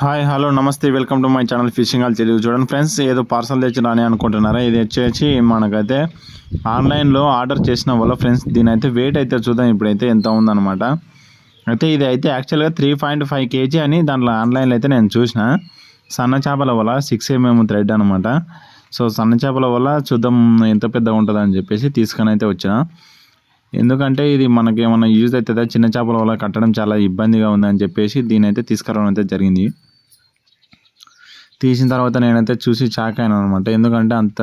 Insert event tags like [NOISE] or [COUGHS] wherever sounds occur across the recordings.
Hi hello namaste welcome to my channel fishing all Telugu చూడండి. Friends ఏదో parcel తెచ్చినా అనుకుంటున్నారా? ఇది వచ్చేసి మనకైతే ఆన్లైన్లో ఆర్డర్ చేసిన వల్ల ఫ్రెండ్స్ దీని అయితే వెయిట్ అయితే చూద్దాం. ఇప్పుడైతే ఎంత ఉందన్నమాట. అయితే ఇది అయితే యాక్చువల్గా త్రీ పాయింట్ ఫైవ్ కేజీ అని దాంట్లో ఆన్లైన్లో అయితే నేను చూసిన. సన్న చేపల వల్ల సిక్స్ ఎంఎం థ్రెడ్ అనమాట సో సన్న చేపల వల్ల చూద్దాం ఎంత పెద్దగా ఉంటుందని చెప్పేసి తీసుకొని అయితే వచ్చిన. ఎందుకంటే ఇది మనకి ఏమైనా యూజ్ అవుతుందా చిన్న చేపల వల్ల కట్టడం చాలా ఇబ్బందిగా ఉందని చెప్పేసి దీని అయితే తీసుకురావడం అయితే జరిగింది. తీసిన తర్వాత నేనైతే చూసి షాక్ అయినా అనమాట. ఎందుకంటే అంత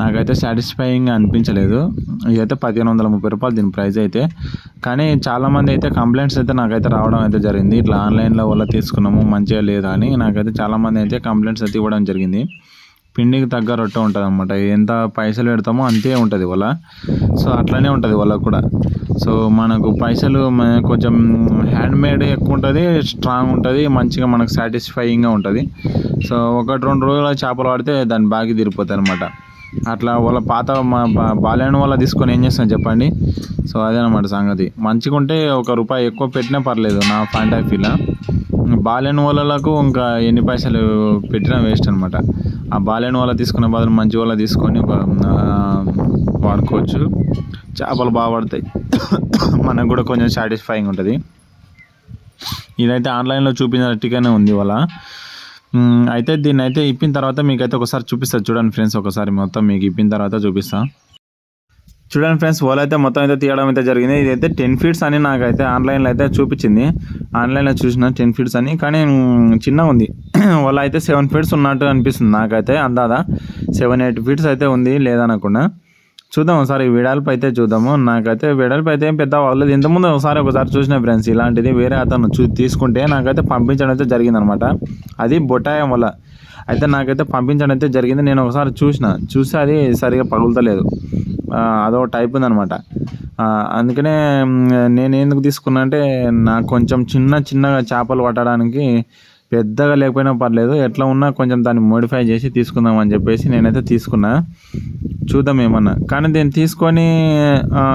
నాకైతే సాటిస్ఫైయింగ్గా అనిపించలేదు. ఇదైతే పదిహేను వందల ముప్పై రూపాయలు దీని ప్రైస్ అయితే. కానీ చాలామంది అయితే కంప్లైంట్స్ అయితే నాకైతే రావడం అయితే జరిగింది. ఇట్లా ఆన్లైన్లో వల్ల తీసుకున్నాము మంచిగా లేదా అని నాకైతే చాలామంది అయితే కంప్లైంట్స్ అయితే ఇవ్వడం జరిగింది. పిండికి తగ్గ రొట్టె ఉంటుంది అనమాట ఎంత పైసలు పెడతామో అంతే ఉంటుంది వాళ్ళ సో అట్లనే ఉంటుంది వాళ్ళకు కూడా. సో మనకు పైసలు కొంచెం హ్యాండ్ మేడ్ ఎక్కువ ఉంటుంది స్ట్రాంగ్ ఉంటుంది మంచిగా మనకు సాటిస్ఫైయింగ్గా ఉంటుంది. సో ఒకటి రెండు రోజుల చేపలు పడితే దాని బాగా తిరిగిపోతాయి అనమాట అట్లా వాళ్ళ పాత మా బా- వాళ్ళ తీసుకొని ఏం చేస్తాను చెప్పండి? సో అదేనమాట సంగతి. మంచిగా ఉంటే ఒక రూపాయి ఎక్కువ పెట్టినా పర్లేదు నా పాయింట్ ఆఫ్ వ్యూలో. బాలేని వాళ్ళకు ఇంకా ఎన్ని పైసలు పెట్టినా వేస్ట్ అనమాట ఆ బాలేని వాళ్ళ తీసుకునే బదులు మంచి వాళ్ళ తీసుకొని వాడుకోవచ్చు. చేపలు బాగా పడతాయి. [COUGHS] మనకు కూడా కొంచెం సాటిస్ఫైయింగ్ ఉంటుంది. ఇదైతే ఆన్లైన్లో చూపించినట్టుగానే ఉంది వాళ్ళ అయితే దీన్ని అయితే ఇప్పిన తర్వాత మీకైతే ఒకసారి చూపిస్తాను చూడండి ఫ్రెండ్స్ ఒకసారి మొత్తం మీకు ఇప్పిన తర్వాత చూపిస్తా. చూడండి ఫ్రెండ్స్ వాళ్ళు అయితే మొత్తం అయితే తీయడం అయితే జరిగింది. ఇదైతే టెన్ ఫీట్స్ అని నాకైతే ఆన్లైన్లో అయితే చూపించింది. ఆన్లైన్లో చూసిన టెన్ ఫీట్స్ అని కానీ చిన్నగా ఉంది. [CLEARS THROAT] వాళ్ళు అయితే సెవెన్ ఫీట్స్ ఉన్నట్టు అనిపిస్తుంది నాకైతే అందాదా. సెవెన్ ఎయిట్ ఫీట్స్ అయితే ఉంది లేదనకుండా. చూద్దాం ఒకసారి ఈ వెడల్పు అయితే చూద్దాము. నాకైతే వెడల్పు అయితే ఏం పెద్ద అవ్వలేదు. ఇంతకుముందు ఒకసారి ఒకసారి చూసిన ఫ్రెండ్స్ ఇలాంటిది వేరే అతను చూ తీసుకుంటే నాకైతే పంపించడం అయితే జరిగిందనమాట. అది బొటాయం వల్ల. అయితే నాకైతే పంపించడం అయితే జరిగింది. నేను ఒకసారి చూసిన. చూస్తే అది సరిగా పగులుతలేదు. అదో టైప్ ఉందనమాట. అందుకనే నేను ఎందుకు తీసుకున్నా అంటే నాకు కొంచెం చిన్న చిన్నగా చేపలు పట్టడానికి పెద్దగా లేకపోయినా పర్లేదు. ఎట్లా ఉన్నా కొంచెం దాన్ని మోడిఫై చేసి తీసుకుందాం అని చెప్పేసి నేనైతే తీసుకున్నా. చూద్దాం ఏమన్నా. కానీ దీన్ని తీసుకొని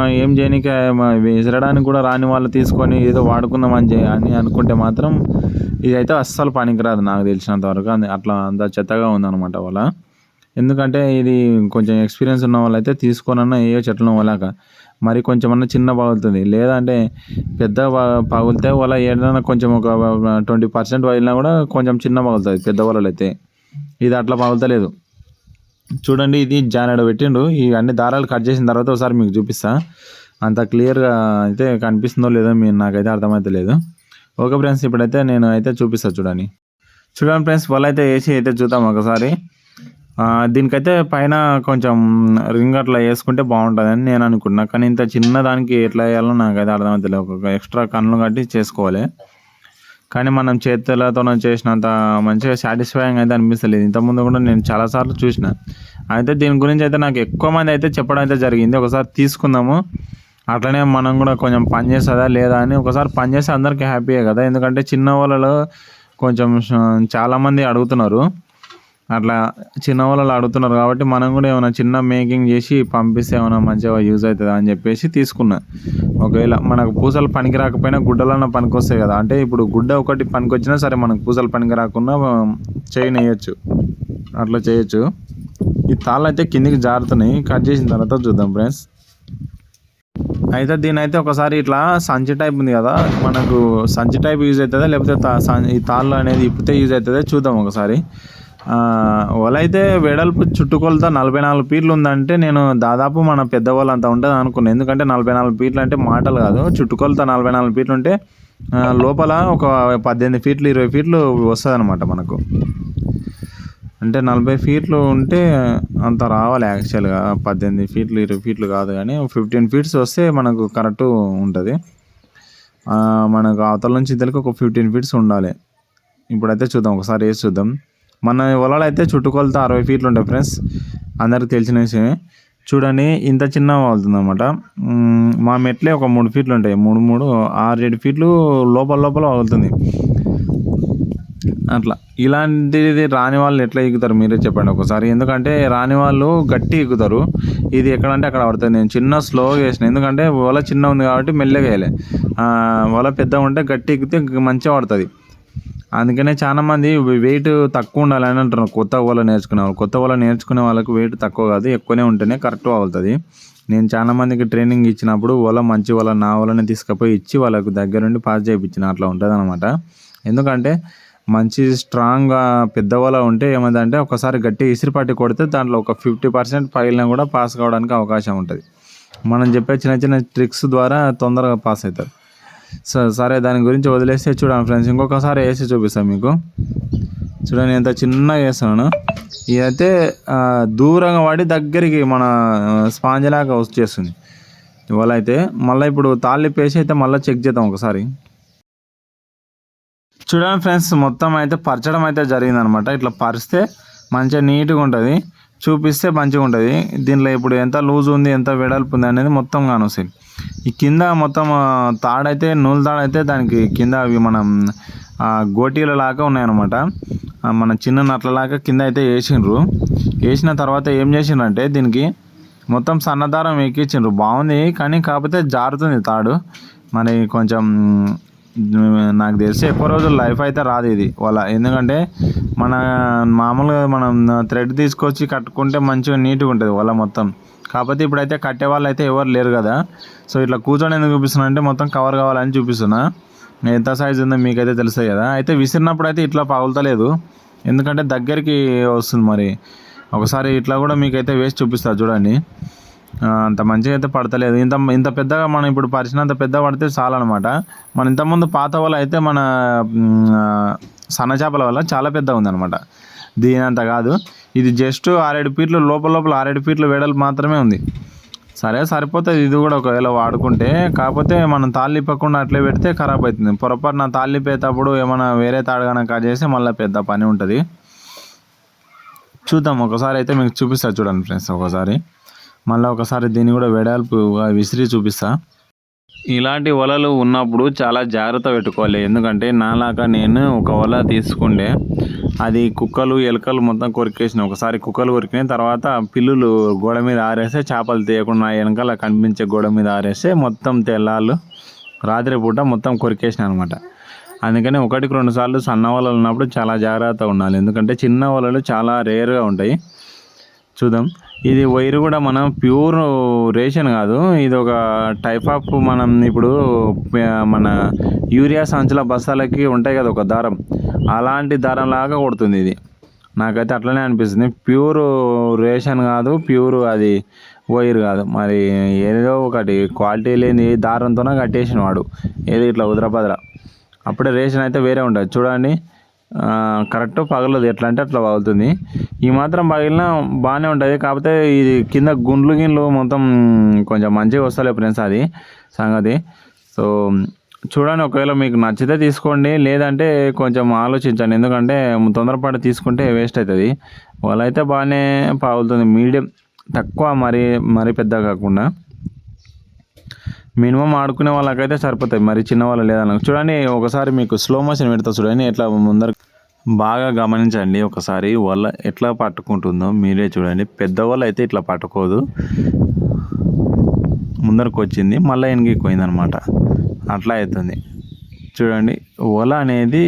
ఏం చేయనిక మ- విసరడానికి కూడా రాని వాళ్ళు తీసుకొని ఏదో వాడుకుందాం అని అని అనుకుంటే మాత్రం ఇదైతే అస్సలు పనికిరాదు నాకు తెలిసినంత వరకు. అట్లా అంత చెత్తగా ఉందన్నమాట వాళ్ళ. ఎందుకంటే ఇది కొంచెం ఎక్స్పీరియన్స్ ఉన్న వాళ్ళైతే తీసుకోనన్నా ఏ చెట్లను వాళ్ళక మరి కొంచెం అన్న చిన్న పగులుతుంది లేదంటే పెద్ద ప- పగిలితే వాళ్ళ ఏదైనా కొంచెం ఒక ట్వంటీ పర్సెంట్ పగిలినా కూడా కొంచెం చిన్న పగులుతుంది పెద్ద వలలు అయితే ఇది అట్లా పగులుతలేదు. చూడండి ఇది జానెడ పెట్టిండు. ఈ అన్ని దారాలు కట్ చేసిన తర్వాత ఒకసారి మీకు చూపిస్తా. అంత క్లియర్గా అయితే కనిపిస్తుందో లేదో మీరు నాకైతే అర్థమైతే లేదు. ఓకే ఫ్రెండ్స్ ఇప్పుడైతే నేను అయితే చూపిస్తాను చూడండి. చూడండి ఫ్రెండ్స్ వాళ్ళు అయితే వేసి అయితే చూద్దాం ఒకసారి. దీనికైతే పైన కొంచెం రింగ్ అట్లా వేసుకుంటే బాగుంటుందని నేను అనుకున్నా. కానీ ఇంత చిన్న దానికి ఎట్లా వేయాలో నాకైతే అర్థం అవుతుంది ఒక ఎక్స్ట్రా కన్నులు కట్టి చేసుకోవాలి. కానీ మనం చేతులతో చేసినంత మంచిగా సాటిస్ఫైయింగ్ అయితే అనిపిస్తలేదు. ఇంతకుముందు కూడా నేను చాలాసార్లు చూసిన. అయితే దీని గురించి అయితే నాకు ఎక్కువ మంది అయితే చెప్పడం అయితే జరిగింది. ఒకసారి తీసుకుందాము. అట్లనే మనం కూడా కొంచెం పని చేస్తుందా లేదా అని ఒకసారి పని చేస్తే అందరికీ హ్యాపీయే కదా. ఎందుకంటే చిన్న వాళ్ళలో కొంచెం చాలామంది అడుగుతున్నారు. అట్లా చిన్న వాళ్ళు అడుగుతున్నారు కాబట్టి మనం కూడా ఏమైనా చిన్న మేకింగ్ చేసి పంపిస్తే ఏమైనా మంచిగా యూజ్ అవుతుందా అని చెప్పేసి తీసుకున్నా. ఒకవేళ మనకు పూసలు పనికి రాకపోయినా గుడ్డలన్న పనికి వస్తాయి కదా. అంటే ఇప్పుడు గుడ్డ ఒకటి పనికి వచ్చినా సరే మనకు పూసలు పనికి రాకుండా చైన్ వేయచ్చు అట్లా చేయొచ్చు. ఈ తాళ్ళు అయితే కిందికి జారుతున్నాయి. కట్ చేసిన తర్వాత చూద్దాం ఫ్రెండ్స్. అయితే దీని అయితే ఒకసారి ఇట్లా సంచి టైప్ ఉంది కదా. మనకు సంచి టైప్ యూజ్ అవుతుందా లేకపోతే తా- ఈ తాళ్ళు అనేది ఇప్పితే యూజ్ అవుతుందా చూద్దాం ఒకసారి. వల అయితే వెడల్పు చుట్టుకొలత నలభై నాలుగు ఫీట్లు ఉందంటే నేను దాదాపు మన పెద్దవాళ్ళు అంత ఉంటుంది అనుకున్నాను ఎందుకంటే నలభై నాలుగు ఫీట్లు అంటే మాటలు కాదు. చుట్టుకొలత నలభై నాలుగు ఫీట్లు ఉంటే లోపల ఒక పద్దెనిమిది ఫీట్లు ఇరవై ఫీట్లు వస్తుంది అనమాట మనకు. అంటే నలభై ఫీట్లు ఉంటే అంత రావాలి యాక్చువల్గా. పద్దెనిమిది ఫీట్లు ఇరవై ఫీట్లు కాదు కానీ ఫిఫ్టీన్ ఫీట్స్ వస్తే మనకు కరెక్ట్ ఉంటుంది. మనకు అవతల నుంచి ఇద్దరికి ఒక ఫిఫ్టీన్ ఫీట్స్ ఉండాలి. ఇప్పుడైతే చూద్దాం ఒకసారి వేసి చూద్దాం. మన వలలు అయితే చుట్టుకొలత అరవై ఫీట్లు ఉంటాయి ఫ్రెండ్స్ అందరికి తెలిసిన విషయమే. చూడండి ఇంత చిన్న అవుతుంది అనమాట మా మెట్లే ఒక మూడు ఫీట్లు ఉంటాయి మూడు మూడు ఆరు ఏడు ఫీట్లు లోపల లోపల అవుతుంది అట్లా. ఇలాంటిది రాని వాళ్ళు ఎట్లా ఎక్కుతారు మీరే చెప్పండి ఒకసారి. ఎందుకంటే రాని వాళ్ళు గట్టి ఎక్కుతారు ఇది ఎక్కడంటే అక్కడ పడుతుంది. నేను చిన్న స్లోగా వేసిన ఎందుకంటే వల చిన్న ఉంది కాబట్టి మెల్లగా వేయలే. వల పెద్దగా ఉంటే గట్టి ఎక్కితే మంచిగా పడుతుంది. అందుకనే చాలా మంది వెయిట్ తక్కువ ఉండాలని అంటున్నారు. కొత్త వల్ల నేర్చుకునే వాళ్ళు. కొత్త వల్ల నేర్చుకునే వాళ్ళకి వెయిట్ తక్కువ కాదు ఎక్కువనే ఉంటేనే కరెక్ట్ అవుతుంది. నేను చాలా మందికి ట్రైనింగ్ ఇచ్చినప్పుడు వల మంచి వల నా వలని తీసుకుపోయి ఇచ్చి వాళ్ళకు దగ్గరుండి పాస్ చేయించిన అట్లా ఉంటుంది అనమాట ఎందుకంటే మంచి స్ట్రాంగ్గా పెద్ద వల ఉంటే ఏమైందంటే ఒకసారి గట్టి ఇసిరిపాటి కొడితే దాంట్లో ఒక ఫిఫ్టీ పర్సెంట్ పగిలినా కూడా పాస్ కావడానికి అవకాశం ఉంటుంది. మనం చెప్పే చిన్న చిన్న ట్రిక్స్ ద్వారా తొందరగా పాస్ అవుతారు. సరే దాని గురించి వదిలేస్తే చూడండి ఫ్రెండ్స్ ఇంకొకసారి వేసి చూపిస్తాను మీకు. చూడండి ఎంత చిన్నగా వేస్తున్నాను ఇదైతే దూరంగా పడి దగ్గరికి మన స్పాంజ్ లాగా వచ్చేస్తుంది ఇవాళ అయితే మళ్ళీ ఇప్పుడు తాళ్ళిప్పేసి అయితే మళ్ళీ చెక్ చేద్దాం ఒకసారి. చూడండి ఫ్రెండ్స్ మొత్తం అయితే పరచడం అయితే జరిగిందనమాట. ఇట్లా పరిస్తే మంచిగా నీట్గా ఉంటుంది. చూపిస్తే మంచిగా ఉంటుంది దీంట్లో ఇప్పుడు ఎంత లూజ్ ఉంది ఎంత వెడల్పు ఉంది అనేది మొత్తం కానొస్తాయి. ఈ కింద మొత్తం తాడైతే నూలు తాడైతే దానికి కింద అవి మనం గోటీల లాగా ఉన్నాయన్నమాట. మన చిన్న నట్లలాగా కింద అయితే వేసిండ్రు. వేసిన తర్వాత ఏం చేసిండ్రంటే దీనికి మొత్తం సన్నదారం ఎక్కించిండ్రు. బాగుంది కానీ కాకపోతే జారుతుంది తాడు. మరి కొంచెం నాకు తెలిసి ఎక్కువ రోజులు లైఫ్ అయితే రాదు ఇది. వాళ్ళ ఎందుకంటే మన మామూలుగా మనం థ్రెడ్ తీసుకొచ్చి కట్టుకుంటే మంచిగా నీట్గా ఉంటుంది వాళ్ళ మొత్తం. కాకపోతే ఇప్పుడైతే కట్టే వాళ్ళు అయితే ఎవరు లేరు కదా. సో ఇట్లా కూర్చొని ఎందుకు చూపిస్తున్నా అంటే మొత్తం కవర్ కావాలని చూపిస్తున్నా. ఎంత సైజు ఉందో మీకైతే తెలుస్తాయి కదా. అయితే విసిరినప్పుడు అయితే ఇట్లా పగులుతలేదు. ఎందుకంటే దగ్గరికి వస్తుంది మరి. ఒకసారి ఇట్లా కూడా మీకైతే వేసి చూపిస్తారు చూడండి. అంత మంచిగా అయితే పడతలేదు. ఇంత ఇంత పెద్దగా మనం ఇప్పుడు పరిచినంత పెద్ద పడితే చాలన్నమాట మన ఇంతకుముందు పాత వల్ల అయితే మన సన్న చేపల వల్ల చాలా పెద్ద ఉందన్నమాట. దీని అంత కాదు. ఇది జస్ట్ ఆరేడు ఫీట్లు లోపల లోపల ఆరేడు ఫీట్లు వేడలు మాత్రమే ఉంది. సరే సరిపోతుంది. ఇది కూడా ఒకవేళ వాడుకుంటే కాకపోతే మనం తాళ్ళిప్పకుండా అట్లే పెడితే ఖరాబ్ అవుతుంది పొరపాటున తాళ్ళు ఇప్పేటప్పుడు ఏమైనా వేరే తాడు కనుక చేస్తే మళ్ళీ పెద్ద పని ఉంటుంది. చూద్దాం. ఒకసారి అయితే మీకు చూపిస్తా చూడండి ఫ్రెండ్స్ ఒకసారి. మళ్ళీ ఒకసారి దీన్ని కూడా వెడల్పు విసిరి చూపిస్తా. ఇలాంటి వలలు ఉన్నప్పుడు చాలా జాగ్రత్త పెట్టుకోవాలి. ఎందుకంటే నాలాగా నేను ఒక వల తీసుకుండే అది కుక్కలు ఎలుకలు మొత్తం కొరికేసిన ఒకసారి కుక్కలు కొరికినాయి. తర్వాత పిల్లులు గోడ మీద ఆరేస్తే చేపలు తీయకుండా వెనకాల కనిపించే గోడ మీద ఆరేస్తే మొత్తం తెల్లాలు రాత్రిపూట మొత్తం కొరికేసిన అనమాట అందుకని ఒకటికి రెండు సార్లు సన్న వలలు ఉన్నప్పుడు చాలా జాగ్రత్తగా ఉండాలి. ఎందుకంటే చిన్న వలలు చాలా రేర్గా ఉంటాయి. చూద్దాం. ఇది వైర్ కూడా మనం ప్యూర్ రేషన్ కాదు. ఇది ఒక టైప్ ఆఫ్ మనం ఇప్పుడు మన యూరియా సంచుల బస్తాలకి ఉంటాయి కదా ఒక దారం. అలాంటి దారం లాగా కొడుతుంది ఇది. నాకైతే అట్లనే అనిపిస్తుంది. ప్యూర్ రేషన్ కాదు ప్యూర్ అది వైర్ కాదు. మరి ఏదో ఒకటి క్వాలిటీ లేని దారంతోనే కట్టేసిన వాడు ఏదో ఇట్లా ఉదరపదర అప్పుడే రేషన్ అయితే వేరే ఉంటుంది. చూడండి. కరెక్ట్ పగలదు ఎట్లా అంటే అట్లా పగులుతుంది. ఈ మాత్రం పగిలినా బాగానే ఉంటుంది. కాకపోతే ఇది కింద గుండ్లు గిండ్లు మొత్తం కొంచెం మంచిగా వస్తలే ఫ్రెండ్స్ అది సంగతి. సో చూడండి ఒకవేళ మీకు నచ్చితే తీసుకోండి. లేదంటే కొంచెం ఆలోచించండి. ఎందుకంటే తొందరపాటు తీసుకుంటే వేస్ట్ అవుతుంది. వాళ్ళ అయితే బాగానే పగులుతుంది. మీడియం తక్కువ మరీ మరీ పెద్ద కాకుండా. మినిమం ఆడుకునే వాళ్ళకైతే సరిపోతాయి. మరి చిన్న వాళ్ళు లేదన్న చూడండి ఒకసారి మీకు స్లో మోషన్ పెడతా చూడండి. ఎట్లా ముందర బాగా గమనించండి ఒకసారి వల ఎట్లా పట్టుకుంటుందో మీరే చూడండి. పెద్ద వల అయితే ఇట్లా పట్టుకోదు. ముందరకు వచ్చింది మళ్ళీ వెనక్కి అనమాట అట్లా అవుతుంది చూడండి వల అనేది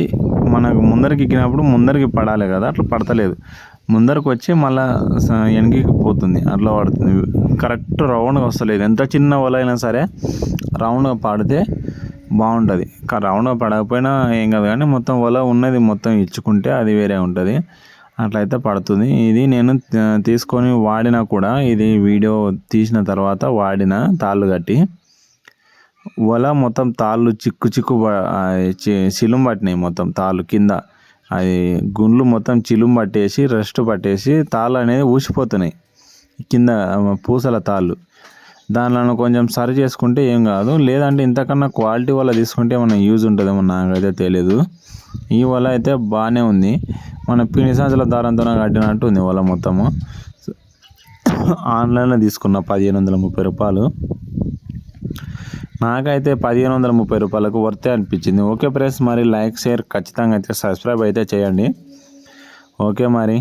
మనకు ముందరికి ఎక్కినప్పుడు ముందరికి పడాలి కదా అట్లా పడతలేదు. ముందరకు వచ్చి మళ్ళీ ఎనిగిపోతుంది వెనక్కి పోతుంది అట్లా పడుతుంది. కరెక్ట్ రౌండ్గా వస్తలేదు. ఎంత చిన్న వల అయినా సరే రౌండ్గా పడితే బాగుంటుంది. కా- రౌండ్గా పడకపోయినా ఏం కాదు కానీ మొత్తం వల ఉన్నది మొత్తం ఇచ్చుకుంటే అది వేరే ఉంటుంది. అట్లయితే పడుతుంది. ఇది నేను తీసుకొని వాడినా కూడా ఇది వీడియో తీసిన తర్వాత వాడిన తాళ్ళు కట్టి వల మొత్తం తాళ్ళు చిక్కు చిక్కు చిలుం పట్టినాయి మొత్తం తాళ్ళు కింద. అది గుండ్లు మొత్తం చిలుం పట్టేసి రెస్ట్ పట్టేసి తాళ్ళు అనేది ఊసిపోతున్నాయి. కింద పూసల తాళ్ళు. దానిలో కొంచెం సరి చేసుకుంటే ఏం కాదు. లేదంటే ఇంతకన్నా క్వాలిటీ వల్ల తీసుకుంటే మన యూజ్ ఉంటుందేమో నాకైతే తెలియదు ఈ వల అయితే బాగానే ఉంది. మన పిండి సంచుల దారంతో కట్టినట్టు ఉంది వల మొత్తము. ఆన్లైన్లో తీసుకున్న పదిహేను వందల ముప్పై రూపాయలు. నాకైతే పదిహేను వందల ముప్పై రూపాయలకు వర్తే అనిపించింది. ఓకే ప్రెస్ మరి లైక్ షేర్ ఖచ్చితంగా అయితే సబ్స్క్రైబ్ అయితే చేయండి. ఓకే మరి.